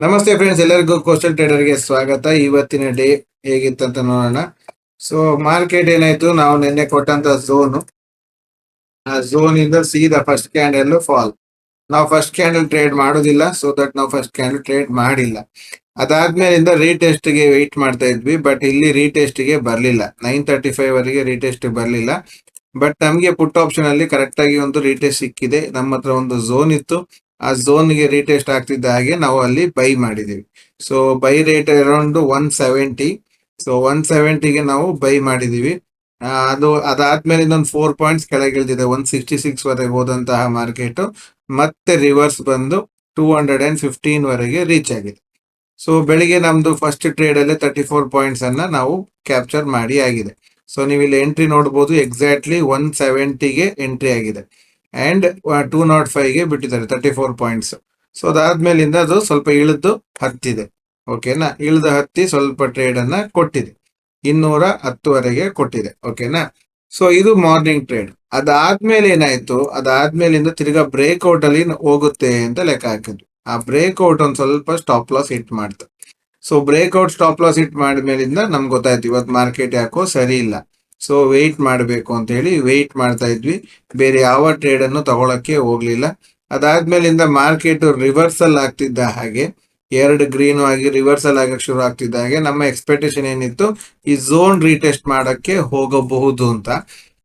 ನಮಸ್ತೆ ಫ್ರೆಂಡ್ಸ್ ಎಲ್ಲರಿಗೂ ಕೋಸ್ಟಲ್ ಟ್ರೇಡರ್ಗೆ ಸ್ವಾಗತ. ಇವತ್ತಿನ ಡೇ ಹೇಗಿತ್ತಂತ ನೋಡೋಣ. ಸೊ ಮಾರ್ಕೆಟ್ ಏನಾಯ್ತು? ನಾವು ನಿನ್ನೆ ಕೊಟ್ಟಂತ ಝೋನ್ ಆ ಝೋನ್ ಇಂದ ಸೀದಾ ಫಸ್ಟ್ ಕ್ಯಾಂಡಲ್ ಫಾಲ್ ನಾವು ಫಸ್ಟ್ ಕ್ಯಾಂಡಲ್ ಟ್ರೇಡ್ ಮಾಡೋದಿಲ್ಲ ಸೊ ದಟ್ ನಾವು ಫಸ್ಟ್ ಕ್ಯಾಂಡಲ್ ಟ್ರೇಡ್ ಮಾಡಿಲ್ಲ. ಅದಾದ್ಮೇಲಿಂದ ರೀಟೆಸ್ಟ್ಗೆ ವೆಯ್ಟ್ ಮಾಡ್ತಾ ಇದ್ವಿ ಬಟ್ ಇಲ್ಲಿ ರೀಟೆಸ್ಟ್ಗೆ ಬರಲಿಲ್ಲ. ನೈನ್ ತರ್ಟಿ ಫೈವ್ ವರೆಗೆ ರೀಟೆಸ್ಟ್ ಬರಲಿಲ್ಲ. ಬಟ್ ನಮ್ಗೆ ಪುಟ್ ಆಪ್ಷನ್ ಅಲ್ಲಿ ಕರೆಕ್ಟ್ ಆಗಿ ಒಂದು ರೀಟೆಸ್ಟ್ ಸಿಕ್ಕಿದೆ. ನಮ್ಮ ಹತ್ರ ಒಂದು ಝೋನ್ ಇತ್ತು. ಆ ಝೋನ್ಗೆ ರೀಟೆಸ್ಟ್ ಆಗ್ತಿದ್ದ ಹಾಗೆ ನಾವು ಅಲ್ಲಿ ಬೈ ಮಾಡಿದೀವಿ. So buy rate around one seventy so one ಸೆವೆಂಟಿಗೆ ನಾವು ಬೈ ಮಾಡಿದೀವಿ. ಅದು, ಅದಾದ್ಮೇಲೆ ಇನ್ನೊಂದು ಫೋರ್ ಪಾಯಿಂಟ್ಸ್ ಕೆಳಗೆ ಇಳಿದಿದೆ. ಒನ್ ಸಿಕ್ಸ್ಟಿ ಸಿಕ್ಸ್ ವರೆಗೆ ಹೋದಂತಹ ಮಾರ್ಕೆಟ್. ಮತ್ತೆ ರಿವರ್ಸ್ ಬಂದು ಟೂ ಹಂಡ್ರೆಡ್ ಅಂಡ್ ಫಿಫ್ಟೀನ್ ವರೆಗೆ ರೀಚ್ ಆಗಿದೆ. ಸೊ ಬೆಳಿಗ್ಗೆ ನಮ್ದು ಫಸ್ಟ್ ಟ್ರೇಡ್ ಅಲ್ಲಿ ತರ್ಟಿ ಫೋರ್ ಪಾಯಿಂಟ್ಸ್ ಅನ್ನ ನಾವು ಕ್ಯಾಪ್ಚರ್ ಮಾಡಿ ಆಗಿದೆ. ಸೊ ನೀವು ಇಲ್ಲಿ ಎಂಟ್ರಿ ನೋಡಬಹುದು ಎಕ್ಸಾಕ್ಟ್ಲಿ ಒನ್ ಸೆವೆಂಟಿಗೆ ಎಂಟ್ರಿ ಆಗಿದೆ. ಅಂಡ್ ಟೂ ನಾಟ್ ಫೈವ್ಗೆ ಬಿಟ್ಟಿದ್ದಾರೆ ತರ್ಟಿ ಫೋರ್ ಪಾಯಿಂಟ್ಸ್ ಸೊ ಅದಾದ್ಮೇಲಿಂದ ಅದು ಸ್ವಲ್ಪ ಇಳಿದು ಹತ್ತಿದೆ. ಓಕೆನಾ ಇಳಿದು ಹತ್ತಿ ಸ್ವಲ್ಪ ಟ್ರೇಡ್ ಅನ್ನ ಕೊಟ್ಟಿದೆ. ಇನ್ನೂರ ಹತ್ತುವರೆಗೆ ಕೊಟ್ಟಿದೆ. ಓಕೆನಾ ಸೊ ಇದು ಮಾರ್ನಿಂಗ್ ಟ್ರೇಡ್ ಅದಾದ್ಮೇಲೆ ಏನಾಯ್ತು? ಅದಾದ್ಮೇಲಿಂದ ತಿರ್ಗಾ ಬ್ರೇಕ್ಔಟ್ ಅಲ್ಲಿ ಹೋಗುತ್ತೆ ಅಂತ ಲೆಕ್ಕ ಹಾಕಿದ್ವಿ ಆ ಬ್ರೇಕ್ಔಟ್ ಒಂದ್ ಸ್ವಲ್ಪ ಸ್ಟಾಪ್ ಲಾಸ್ ಹಿಟ್ ಮಾಡ್ತು. So breakout stop loss hit ಮಾಡಿದ್ಮೇಲಿಂದ ನಮ್ಗೆ ಗೊತ್ತಾಯ್ತು ಇವತ್ತು ಮಾರ್ಕೆಟ್ ಯಾಕೋ ಸರಿ ಇಲ್ಲ. ಸೊ ವೆಯ್ಟ್ ಮಾಡಬೇಕು ಅಂತ ಹೇಳಿ ವೆಯ್ಟ್ ಮಾಡ್ತಾ ಇದ್ವಿ. ಬೇರೆ ಯಾವ ಟ್ರೇಡ್ ಅನ್ನು ತಗೊಳಕ್ಕೆ ಹೋಗ್ಲಿಲ್ಲ. ಅದಾದ್ಮೇಲಿಂದ ಮಾರ್ಕೆಟ್ ರಿವರ್ಸಲ್ ಆಗ್ತಿದ್ದ ಹಾಗೆ, ಎರಡು ಗ್ರೀನ್ ಆಗಿ ರಿವರ್ಸಲ್ ಆಗಕ್ಕೆ ಶುರು ಆಗ್ತಿದ್ದ ಹಾಗೆ, ನಮ್ಮ ಎಕ್ಸ್ಪೆಕ್ಟೇಷನ್ ಏನಿತ್ತು, ಈ ಝೋನ್ ರೀಟೆಸ್ಟ್ ಮಾಡಕ್ಕೆ ಹೋಗಬಹುದು ಅಂತ.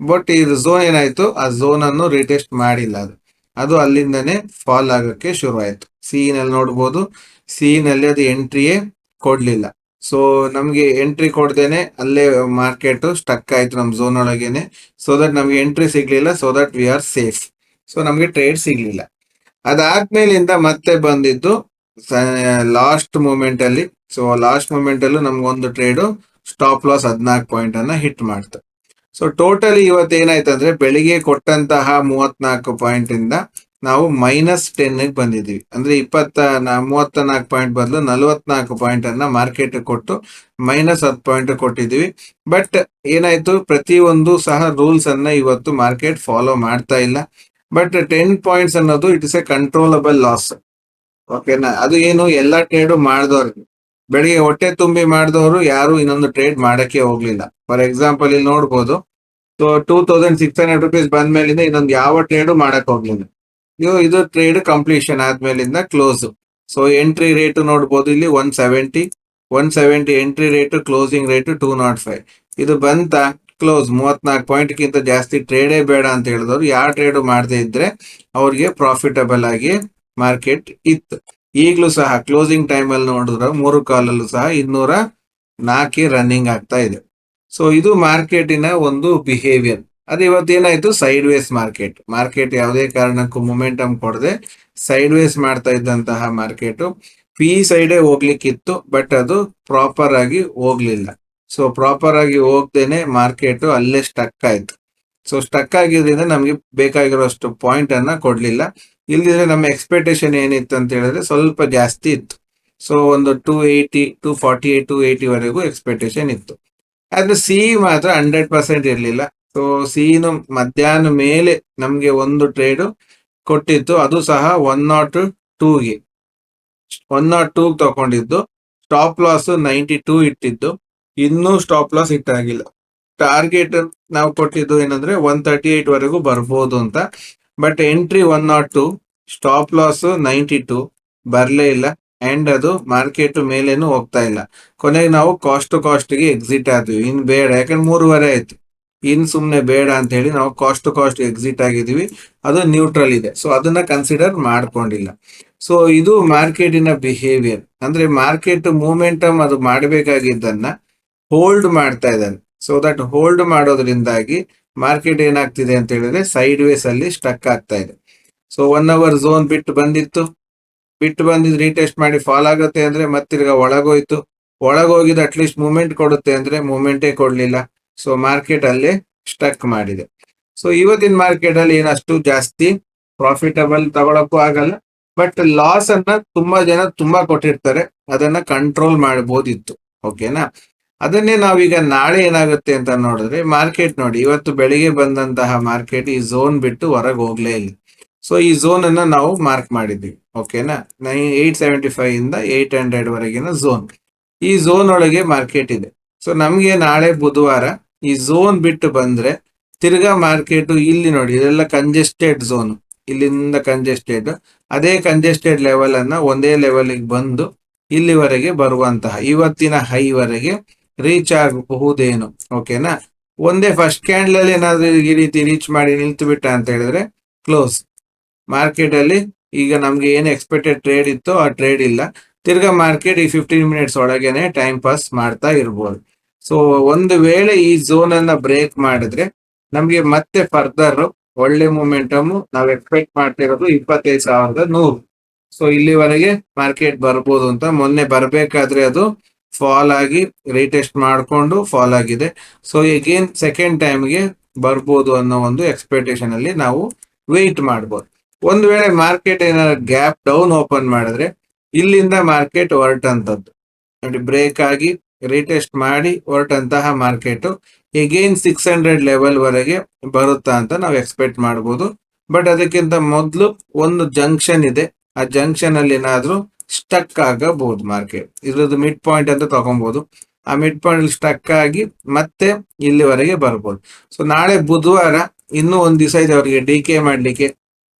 ಬಟ್ ಈ ಝೋನ್ ಏನಾಯ್ತು, ಆ ಝೋನ್ ಅನ್ನು ರೀಟೆಸ್ಟ್ ಮಾಡಿಲ್ಲ ಅದು. ಅದು ಅಲ್ಲಿಂದನೇ ಫಾಲ್ ಆಗಕ್ಕೆ ಶುರು ಆಯ್ತು ಸಿ ನಲ್ಲಿ ನೋಡ್ಬೋದು. ಸಿ ನಲ್ಲಿ ಅದು ಎಂಟ್ರಿಯೇ ಕೊಡ್ಲಿಲ್ಲ. ಸೊ ನಮ್ಗೆ ಎಂಟ್ರಿ ಕೊಡ್ದೇನೆ ಅಲ್ಲೇ ಮಾರ್ಕೆಟ್ ಸ್ಟಕ್ ಆಯ್ತು ನಮ್ ಝೋನ್ ಒಳಗೇನೆ ಸೊ ದಟ್ ನಮ್ಗೆ ಎಂಟ್ರಿ ಸಿಗ್ಲಿಲ್ಲ so that we are safe so ನಮ್ಗೆ ಟ್ರೇಡ್ ಸಿಗ್ಲಿಲ್ಲ. ಅದಾದ್ಮೇಲಿಂದ ಮತ್ತೆ ಬಂದಿದ್ದು ಲಾಸ್ಟ್ ಮೂಮೆಂಟ್ ಅಲ್ಲಿ. ಸೊ ಲಾಸ್ಟ್ ಮೂಮೆಂಟ್ ಅಲ್ಲೂ ನಮ್ಗೊಂದು ಟ್ರೇಡ್ ಸ್ಟಾಪ್ ಲಾಸ್ ಹದಿನಾಲ್ಕು ಪಾಯಿಂಟ್ ಅನ್ನ ಹಿಟ್ ಮಾಡ್ತು. ಸೊ ಟೋಟಲಿ ಇವತ್ತು ಏನಾಯ್ತು ಅಂದ್ರೆ ಬೆಳಿಗ್ಗೆ ಕೊಟ್ಟಂತಹ ಮೂವತ್ನಾಲ್ಕು ಪಾಯಿಂಟ್ ಇಂದ ನಾವು ಮೈನಸ್ ಟೆನ್ ಬಂದಿದ್ದೀವಿ. ಅಂದ್ರೆ ಇಪ್ಪತ್ತ ಮೂವತ್ತ ನಾಲ್ಕು ಪಾಯಿಂಟ್ ಬದಲು ನಲವತ್ನಾಲ್ಕು ಪಾಯಿಂಟ್ ಅನ್ನ ಮಾರ್ಕೆಟ್ ಕೊಟ್ಟು ಮೈನಸ್ ಹತ್ತು ಪಾಯಿಂಟ್ ಕೊಟ್ಟಿದ್ದೀವಿ. ಬಟ್ ಏನಾಯ್ತು? ಪ್ರತಿಯೊಂದು ಸಹ ರೂಲ್ಸ್ ಅನ್ನ ಇವತ್ತು ಮಾರ್ಕೆಟ್ ಫಾಲೋ ಮಾಡ್ತಾ ಇಲ್ಲ. ಬಟ್ ಟೆನ್ ಪಾಯಿಂಟ್ಸ್ ಅನ್ನೋದು it is a controllable loss ಓಕೆನಾ ಅದು ಏನು? ಎಲ್ಲ ಟ್ರೇಡ್ ಮಾಡಿದವ್ರಿಗೆ ಬೆಳಿಗ್ಗೆ ಹೊಟ್ಟೆ ತುಂಬಿ ಮಾಡಿದವರು ಯಾರು ಇನ್ನೊಂದು ಟ್ರೇಡ್ ಮಾಡಕ್ಕೆ ಹೋಗ್ಲಿಲ್ಲ. ಫಾರ್ ಎಕ್ಸಾಂಪಲ್ ಇಲ್ಲಿ ನೋಡ್ಬೋದು. So two thousand six hundred rupees ಬಂದ್ಮೇಲಿಂದ ಇನ್ನೊಂದು ಯಾವ ಟ್ರೇಡು ಮಾಡಕ್ ಹೋಗ್ಲಿಲ್ಲ. ನೀವು ಇದು ಟ್ರೇಡ್ ಕಂಪ್ಲೀಷನ್ ಆದ್ಮೇಲಿಂದ ಕ್ಲೋಸ್ ಸೊ ಎಂಟ್ರಿ ರೇಟ್ ನೋಡ್ಬೋದು ಇಲ್ಲಿ one seventy one seventy entry rate closing rate two nought five ಇದು ಬಂತ ಕ್ಲೋಸ್ ಮೂವತ್ನಾಲ್ಕು ಪಾಯಿಂಟ್ ಗಿಂತ ಜಾಸ್ತಿ ಟ್ರೇಡೇ ಬೇಡ ಅಂತ ಹೇಳಿದವರು. ಯಾವ ಟ್ರೇಡ್ ಮಾಡದೇ ಇದ್ರೆ ಅವ್ರಿಗೆ ಪ್ರಾಫಿಟಬಲ್ ಆಗಿ ಮಾರ್ಕೆಟ್ ಇತ್ತು. ಈಗಲೂ ಸಹ ಕ್ಲೋಸಿಂಗ್ ಟೈಮ್ ಅಲ್ಲಿ ನೋಡಿದ್ರೆ ಮೂರು ಕಾಲಲ್ಲೂ ಸಹ ಇನ್ನೂರ ನಾಲ್ಕೇ ರನ್ನಿಂಗ್ ಆಗ್ತಾ ಇದೆ. ಸೊ ಇದು ಮಾರ್ಕೆಟಿನ ಒಂದು ಬಿಹೇವಿಯರ್ ಅದು ಇವತ್ತೇನಾಯ್ತು ಸೈಡ್ ವೇಸ್ ಮಾರ್ಕೆಟ್ ಮಾರ್ಕೆಟ್ ಯಾವುದೇ ಕಾರಣಕ್ಕೂ ಮೊಮೆಂಟಮ್ ಕೊಡದೆ ಸೈಡ್ ವೇಸ್ ಮಾಡ್ತಾ ಇದ್ದಂತಹ ಮಾರ್ಕೆಟ್ ಪಿ ಸೈಡೇ ಹೋಗ್ಲಿಕ್ಕಿತ್ತು ಬಟ್ ಅದು ಪ್ರಾಪರ್ ಆಗಿ ಹೋಗ್ಲಿಲ್ಲ. ಸೊ ಪ್ರಾಪರ್ ಆಗಿ ಹೋಗ್ದೇನೆ ಮಾರ್ಕೆಟ್ ಅಲ್ಲೇ ಸ್ಟಕ್ ಆಯ್ತು. ಸೊ ಸ್ಟಕ್ ಆಗಿದ್ರಿಂದ ನಮ್ಗೆ ಬೇಕಾಗಿರೋಷ್ಟು ಪಾಯಿಂಟ್ ಅನ್ನ ಕೊಡ್ಲಿಲ್ಲ. ಇಲ್ದಿದ್ರೆ ನಮ್ಮ ಎಕ್ಸ್ಪೆಕ್ಟೇಷನ್ ಏನಿತ್ತು ಅಂತ ಹೇಳಿದ್ರೆ ಸ್ವಲ್ಪ ಜಾಸ್ತಿ ಇತ್ತು. ಸೊ ಒಂದು two eighty two forty eight to eighty ವರೆಗೂ ಎಕ್ಸ್ಪೆಕ್ಟೇಷನ್ ಇತ್ತು. ಆದ್ರೆ ಸಿ ಮಾತ್ರ ಹಂಡ್ರೆಡ್ ಪರ್ಸೆಂಟ್ ಇರಲಿಲ್ಲ. ಸೊ ಸೀನು ಮಧ್ಯಾಹ್ನ ಮೇಲೆ ನಮ್ಗೆ ಒಂದು ಟ್ರೇಡ್ ಕೊಟ್ಟಿತ್ತು. ಅದು ಸಹ ಒನ್ ನಾಟ್ ಟೂಗೆ ಒನ್ ನಾಟ್ ಟೂ ತಗೊಂಡಿದ್ದು. ಸ್ಟಾಪ್ ಲಾಸ್ ನೈಂಟಿ ಟೂ ಇಟ್ಟಿದ್ದು. ಇನ್ನೂ ಸ್ಟಾಪ್ ಲಾಸ್ ಆಗಿಲ್ಲ ಟಾರ್ಗೆಟ್ ನಾವು ಕೊಟ್ಟಿದ್ದು ಏನಂದ್ರೆ ಒನ್ ತರ್ಟಿ ಏಟ್ ವರೆಗೂ ಬರ್ಬೋದು ಅಂತ. But entry one nought two stop loss ninety two ಬರ್ಲೇ ಇಲ್ಲ. ಅಂಡ್ ಅದು ಮಾರ್ಕೆಟ್ ಮೇಲೇನು ಹೋಗ್ತಾ ಇಲ್ಲ. ಕೊನೆಗೆ ನಾವು ಕಾಸ್ಟ್ ಟು ಕಾಸ್ಟ್ಗೆ ಎಕ್ಸಿಟ್ ಆದ್ವಿ. ಇನ್ ಬೇಡ. ಯಾಕಂದ್ರೆ ಮೂರುವರೆ ಆಯ್ತು. ಇನ್ ಸುಮ್ಮನೆ ಬೇಡ ಅಂತ ಹೇಳಿ ನಾವು ಕಾಸ್ಟ್ ಟು ಕಾಸ್ಟ್ ಎಕ್ಸಿಟ್ ಆಗಿದೀವಿ ಅದು ನ್ಯೂಟ್ರಲ್ ಇದೆ. ಸೊ ಅದನ್ನ ಕನ್ಸಿಡರ್ ಮಾಡ್ಕೊಂಡಿಲ್ಲ. ಸೊ ಇದು ಮಾರ್ಕೆಟಿನ ಬಿಹೇವಿಯರ್ ಅಂದ್ರೆ ಮಾರ್ಕೆಟ್ ಮೂಮೆಂಟಮ್ ಅದು ಮಾಡಬೇಕಾಗಿದ್ದನ್ನ ಹೋಲ್ಡ್ ಮಾಡ್ತಾ ಇದ್ದಾನೆ. ಸೊ ದಟ್ ಹೋಲ್ಡ್ ಮಾಡೋದ್ರಿಂದಾಗಿ ಮಾರ್ಕೆಟ್ ಏನಾಗ್ತಿದೆ ಅಂತ ಹೇಳಿದ್ರೆ ಸೈಡ್ ವೇಸ್ ಅಲ್ಲಿ ಸ್ಟಕ್ ಆಗ್ತಾ ಇದೆ. ಸೊ ಒನ್ ಅವರ್ ಝೋನ್ ಬಿಟ್ಟು ಬಂದಿತ್ತು. ಬಿಟ್ಟು ಬಂದಿದ್ದು ರೀಟೆಸ್ಟ್ ಮಾಡಿ ಫಾಲ್ ಆಗುತ್ತೆ ಅಂದ್ರೆ ಮತ್ತಿರ್ಗ ಒಳಗೋಯ್ತು. ಒಳಗೋಗಿದ್ದು ಅಟ್ಲೀಸ್ಟ್ ಮೂಮೆಂಟ್ ಕೊಡುತ್ತೆ ಅಂದ್ರೆ ಮೂಮೆಂಟೇ ಕೊಡ್ಲಿಲ್ಲ. ಸೊ ಮಾರ್ಕೆಟ್ ಅಲ್ಲಿ ಸ್ಟಕ್ ಮಾಡಿದೆ. ಸೊ ಇವತ್ತಿನ ಮಾರ್ಕೆಟ್ ಅಲ್ಲಿ ಏನಷ್ಟು ಜಾಸ್ತಿ ಪ್ರಾಫಿಟಬಲ್ ತಗೊಳಕ್ಕೂ ಆಗಲ್ಲ ಬಟ್ ಲಾಸ್ ಅನ್ನ ತುಂಬಾ ಜನ ತುಂಬಾ ಕೊಟ್ಟಿರ್ತಾರೆ. ಅದನ್ನ ಕಂಟ್ರೋಲ್ ಮಾಡಬಹುದಿತ್ತು ಓಕೆನಾ ಅದನ್ನೇ ನಾವೀಗ ನಾಳೆ ಏನಾಗುತ್ತೆ ಅಂತ ನೋಡಿದ್ರೆ ಮಾರ್ಕೆಟ್ ನೋಡಿ, ಇವತ್ತು ಬೆಳಿಗ್ಗೆ ಬಂದಂತಹ ಮಾರ್ಕೆಟ್ ಈ ಝೋನ್ ಬಿಟ್ಟು ಹೊರಗೆ ಹೋಗ್ಲೇ ಇಲ್ಲ. ಸೊ ಈ ಝೋನ್ ಅನ್ನ ನಾವು ಮಾರ್ಕ್ ಮಾಡಿದ್ವಿ ಓಕೆನಾ ನೈ? ಏಟ್ ಸೆವೆಂಟಿ ಫೈವ್ ಇಂದ ಏಟ್ ಹಂಡ್ರೆಡ್ ವರೆಗಿನ ಝೋನ್ ಈ ಝೋನ್ ಒಳಗೆ ಮಾರ್ಕೆಟ್ ಇದೆ. ಸೊ ನಮ್ಗೆ ನಾಳೆ ಬುಧವಾರ ಈ ಝೋನ್ ಬಿಟ್ಟು ಬಂದ್ರೆ ತಿರ್ಗಾ ಮಾರ್ಕೆಟ್ ಇಲ್ಲಿ ನೋಡಿ, ಇದೆಲ್ಲ ಕಂಜೆಸ್ಟೆಡ್ ಝೋನ್ ಇಲ್ಲಿಂದ ಕಂಜೆಸ್ಟೆಡ್ ಅದೇ ಕಂಜೆಸ್ಟೆಡ್ ಲೆವೆಲ್ ಅನ್ನ ಒಂದೇ ಲೆವೆಲ್ಗೆ ಬಂದು ಇಲ್ಲಿವರೆಗೆ ಬರುವಂತಹ, ಇವತ್ತಿನ ಹೈ ವರೆಗೆ ರೀಚ್ ಆಗಬಹುದೇನು ಓಕೆನಾ ಒಂದೇ ಫಸ್ಟ್ ಕ್ಯಾಂಡಲ್ ಅಲ್ಲಿ ಏನಾದ್ರೂ ಈ ರೀತಿ ರೀಚ್ ಮಾಡಿ ನಿಲ್ತು ಬಿಟ್ಟ ಅಂತ ಹೇಳಿದ್ರೆ ಕ್ಲೋಸ್ ಮಾರ್ಕೆಟ್ ಅಲ್ಲಿ ಈಗ ನಮ್ಗೆ ಏನು ಎಕ್ಸ್ಪೆಕ್ಟೆಡ್ ಟ್ರೇಡ್ ಇತ್ತು ಆ ಟ್ರೇಡ್ ಇಲ್ಲ. ತಿರ್ಗಾ ಮಾರ್ಕೆಟ್ ಈ ಫಿಫ್ಟೀನ್ ಮಿನಿಟ್ಸ್ ಒಳಗೇನೆ ಟೈಮ್ ಪಾಸ್ ಮಾಡ್ತಾ ಇರ್ಬೋದು. ಸೊ ಒಂದು ವೇಳೆ ಈ ಝೋನ್ ಅನ್ನ ಬ್ರೇಕ್ ಮಾಡಿದ್ರೆ, ನಮ್ಗೆ ಮತ್ತೆ ಫರ್ದರ್ ಒಳ್ಳೆ ಮೂಮೆಂಟಮ್ ನಾವ್ ಎಕ್ಸ್ಪೆಕ್ಟ್ ಮಾಡ್ತಿರೋದು ಇಪ್ಪತ್ತೈದು ಸಾವಿರದ ನೂರು. ಸೊ ಇಲ್ಲಿವರೆಗೆ ಮಾರ್ಕೆಟ್ ಬರ್ಬೋದು ಅಂತ. ಮೊನ್ನೆ ಬರ್ಬೇಕಾದ್ರೆ ಅದು ಫಾಲ್ ಆಗಿ ರೀಟೆಸ್ಟ್ ಮಾಡ್ಕೊಂಡು ಫಾಲ್ ಆಗಿದೆ. ಸೊ ಎಗೇನ್ ಸೆಕೆಂಡ್ ಟೈಮ್ಗೆ ಬರ್ಬೋದು ಅನ್ನೋ ಒಂದು ಎಕ್ಸ್ಪೆಕ್ಟೇಷನ್ ಅಲ್ಲಿ ನಾವು ವೆಯ್ಟ್ ಮಾಡ್ಬೋದು. ಒಂದು ವೇಳೆ ಮಾರ್ಕೆಟ್ ಏನಾದ್ರು ಗ್ಯಾಪ್ ಡೌನ್ ಓಪನ್ ಮಾಡಿದ್ರೆ, ಇಲ್ಲಿಂದ ಮಾರ್ಕೆಟ್ ಹೊರಟಂತದ್ದು. ನೋಡಿ ಬ್ರೇಕ್ ಆಗಿ ರೀಟೆಸ್ಟ್ ಮಾಡಿ ಹೊರಟಂತಹ market again six hundred level ವರೆಗೆ ಬರುತ್ತಾ ಅಂತ ನಾವು ಎಕ್ಸ್ಪೆಕ್ಟ್ ಮಾಡ್ಬೋದು. ಬಟ್ ಅದಕ್ಕಿಂತ ಮೊದಲು ಒಂದು ಜಂಕ್ಷನ್ ಇದೆ. ಆ ಜಂಕ್ಷನ್ ಅಲ್ಲಿ ಏನಾದರೂ ಸ್ಟಕ್ ಆಗಬಹುದು ಮಾರ್ಕೆಟ್ ಇದ್ರದ್ದು ಮಿಡ್ ಪಾಯಿಂಟ್ ಅಂತ ತಗೊಬಹುದು ಆ ಮಿಡ್ ಪಾಯಿಂಟ್ ಸ್ಟಕ್ ಆಗಿ ಮತ್ತೆ ಇಲ್ಲಿವರೆಗೆ ಬರ್ಬೋದು. ಸೊ ನಾಳೆ ಬುಧವಾರ ಇನ್ನೂ ಒಂದ್ ದಿವಸ ಇದೆ ಅವರಿಗೆ ಡಿ ಕೆ ಮಾಡ್ಲಿಕ್ಕೆ.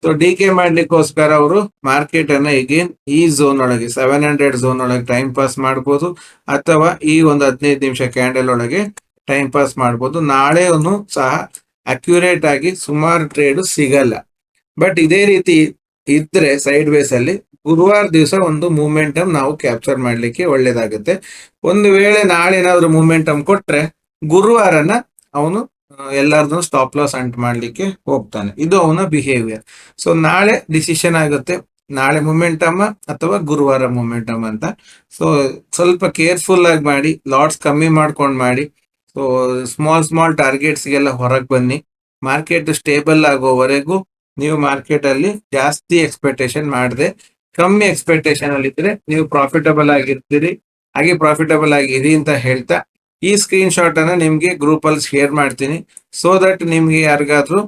ಸೊ ಡಿ ಮಾಡ್ಲಿಕ್ಕೋಸ್ಕರ ಅವರು ಮಾರ್ಕೆಟ್ ಅನ್ನ ಎಗೇನ್ ಈ ಝೋನ್ ಒಳಗೆ ಸೆವೆನ್ ಹಂಡ್ರೆಡ್ ಝೋನ್ ಒಳಗೆ ಟೈಮ್ ಪಾಸ್ ಮಾಡ್ಬೋದು. ಅಥವಾ ಈ ಒಂದು ಹದಿನೈದು ನಿಮಿಷ ಕ್ಯಾಂಡಲ್ ಒಳಗೆ ಟೈಮ್ ಪಾಸ್ ಮಾಡಬಹುದು ನಾಳೆನು ಸಹ ಅಕ್ಯುರೇಟ್ ಆಗಿ ಸುಮಾರು ಟ್ರೇಡ್ ಸಿಗಲ್ಲ. ಬಟ್ ಇದೇ ರೀತಿ ಇದ್ರೆ ಸೈಡ್ ವೇಸ್ ಅಲ್ಲಿ ಗುರುವಾರ ದಿವಸ ಒಂದು ಮೂಮೆಂಟಮ್ ನಾವು ಕ್ಯಾಪ್ಚರ್ ಮಾಡ್ಲಿಕ್ಕೆ ಒಳ್ಳೇದಾಗುತ್ತೆ. ಒಂದು ವೇಳೆ ನಾಳೆ ಏನಾದ್ರು ಮೂಮೆಂಟಮ್ ಕೊಟ್ರೆ ಗುರುವಾರನ ಅವನು ಎಲ್ಲಾರ್ದು ಸ್ಟಾಪ್ ಲಾಸ್ ಅಂಟ್ ಮಾಡ್ಲಿಕ್ಕೆ ಹೋಗ್ತಾನೆ. ಇದು ಅವನ ಬಿಹೇವಿಯರ್ ಸೊ ನಾಳೆ ಡಿಸಿಷನ್ ಆಗುತ್ತೆ. ನಾಳೆ ಮೊಮೆಂಟಮ್ ಅಥವಾ ಗುರುವಾರ ಮೊಮೆಂಟಮ್ ಅಂತ. ಸೊ ಸ್ವಲ್ಪ ಕೇರ್ಫುಲ್ ಆಗಿ ಮಾಡಿ ಲಾಟ್ಸ್ ಕಮ್ಮಿ ಮಾಡ್ಕೊಂಡು ಮಾಡಿ. ಸೊ ಸ್ಮಾಲ್ ಸ್ಮಾಲ್ ಟಾರ್ಗೆಟ್ಸ್ಗೆಲ್ಲ ಹೊರಗೆ ಬನ್ನಿ. ಮಾರ್ಕೆಟ್ ಸ್ಟೇಬಲ್ ಆಗೋವರೆಗೂ ನೀವು ಮಾರ್ಕೆಟ್ ಅಲ್ಲಿ ಜಾಸ್ತಿ ಎಕ್ಸ್ಪೆಕ್ಟೇಷನ್ ಮಾಡದೆ. ಕಮ್ಮಿ ಎಕ್ಸ್ಪೆಕ್ಟೇಷನ್ ಅಲ್ಲಿ ಇದ್ರೆ ನೀವು ಪ್ರಾಫಿಟಬಲ್ ಆಗಿರ್ತೀರಿ. ಹಾಗೆ ಪ್ರಾಫಿಟಬಲ್ ಆಗಿರಿ ಅಂತ ಹೇಳ್ತಾ ಈ ಸ್ಕ್ರೀನ್ ಶಾಟ್ ಅನ್ನ ನಿಮ್ಗೆ ಗ್ರೂಪ್ ಅಲ್ಲಿ ಶೇರ್ ಮಾಡ್ತೀನಿ. ಸೊ ದಟ್ ನಿಮ್ಗೆ ಯಾರಿಗಾದ್ರೂ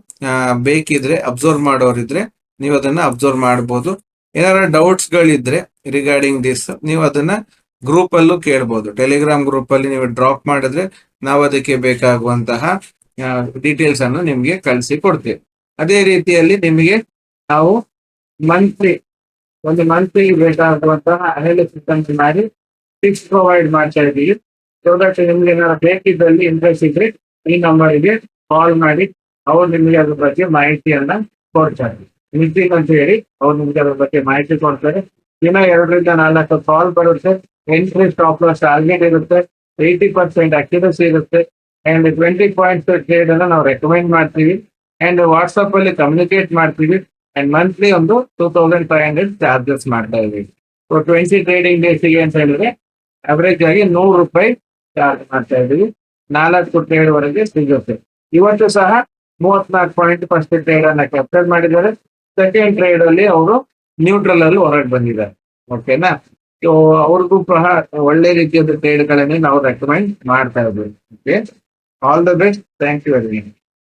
ಬೇಕಿದ್ರೆ ಅಬ್ಸರ್ವ್ ಮಾಡೋರಿದ್ರೆ ನೀವು ಅದನ್ನ ಅಬ್ಸರ್ವ್ ಮಾಡಬಹುದು ಏನಾರ ಡೌಟ್ಸ್ ಗಳಿದ್ರೆ ರಿಗಾರ್ಡಿಂಗ್ ದಿಸ್ ನೀವು ಅದನ್ನ ಗ್ರೂಪ್ ಅಲ್ಲೂ ಕೇಳಬಹುದು ಟೆಲಿಗ್ರಾಮ್ ಗ್ರೂಪ್ ಅಲ್ಲಿ ನೀವು ಡ್ರಾಪ್ ಮಾಡಿದ್ರೆ ನಾವು ಅದಕ್ಕೆ ಬೇಕಾಗುವಂತಹ ಡೀಟೇಲ್ಸ್ ಅನ್ನು ನಿಮ್ಗೆ ಕಳಿಸಿ ಕೊಡ್ತೇವೆ. ಅದೇ ರೀತಿಯಲ್ಲಿ ನಿಮಗೆ ನಾವು ಮಂತ್ಲಿ ಒಂದು ಮಂತ್ಲಿ ಬೇಕಾಗುವಂತಹ ಅನಾಲಿಸಿಸ್ ಅನ್ನು ಮಾಡಿ ಟಿಪ್ಸ್ ಪ್ರೊವೈಡ್ ಮಾಡ್ತಾ ಇದ್ದೀವಿ ದಟ್ ನಿಮ್ಗೆ ಏನಾದ್ರು ಬೇಕಿದ್ದಲ್ಲಿ ಇಂಟ್ರೆಸ್ಟ್ ಇದ್ರೆ ಈ ನಂಬರಿಗೆ ಕಾಲ್ ಮಾಡಿ, ಅವ್ರು ನಿಮಗೆ ಅದ್ರ ಬಗ್ಗೆ ಮಾಹಿತಿಯನ್ನ ಕೊಡ್ತಾರೆ. ನಿತಿನ್ ಅಂತ ಹೇಳಿ ಅವ್ರು ನಿಮ್ಗೆ ಅದ್ರ ಬಗ್ಗೆ ಮಾಹಿತಿ ಕೊಡ್ತಾರೆ. ದಿನ ಎರಡರಿಂದ ನಾಲ್ಕು ಕಾಲ್ ಬರುತ್ತೆ ಎಂಟ್ರಿ ಸ್ಟಾಪ್ ಲಾಸ್ ಟಾರ್ಗೆಟ್ ಇರುತ್ತೆ ಏಯ್ಟಿ ಪರ್ಸೆಂಟ್ ಅಕ್ಯುರಸಿ ಇರುತ್ತೆ ಅಂಡ್ ಟ್ವೆಂಟಿ ಪಾಯಿಂಟ್ಸ್ ಟ್ರೇಡ್ ಅನ್ನ ನಾವು ರೆಕಮೆಂಡ್ ಮಾಡ್ತೀವಿ. ಅಂಡ್ ವಾಟ್ಸ್ಆಪ್ ಅಲ್ಲಿ ಕಮ್ಯುನಿಕೇಟ್ ಮಾಡ್ತೀವಿ ಅಂಡ್ ಮಂತ್ಲಿ ಒಂದು two thousand five hundred charges ಮಾಡ್ತಾ ಇದೀವಿ ಸೊ ಟ್ವೆಂಟಿ ಟ್ರೇಡಿಂಗ್ ಡೇಸಿಗೆ ಅಂತ ಹೇಳಿದ್ರೆ ಅವರೇಜ್ ಆಗಿ ನೂರು ರೂಪಾಯಿ ಚಾರ್ಜ್ ಮಾಡ್ತಾ ಇದ್ದೀವಿ. ನಾಲ್ಕು ಟ್ರೇಡ್ ವರೆಗೆ ಸಿಗುತ್ತೆ. ಇವತ್ತು ಸಹ ಮೂವತ್ನಾಲ್ಕು ಪಾಯಿಂಟ್ ಫಸ್ಟ್ ಟ್ರೇಡ್ ಅನ್ನ ಕ್ಯಾಪ್ಚರ್ ಮಾಡಿದ್ದಾರೆ. ಸೆಕೆಂಡ್ ಟ್ರೇಡ್ ಅಲ್ಲಿ ಅವರು ನ್ಯೂಟ್ರಲ್ ಅಲ್ಲಿ ಹೊರಗೆ ಬಂದಿದ್ದಾರೆ. ಓಕೆನಾ ಅವ್ರಿಗೂ ಸಹ ಒಳ್ಳೆ ರೀತಿಯಾದ ಟ್ರೇಡ್ ಗಳನ್ನೇ ನಾವು ರೆಕಮೆಂಡ್ ಮಾಡ್ತಾ ಇದ್ದೀವಿ. Okay all the best thank you very much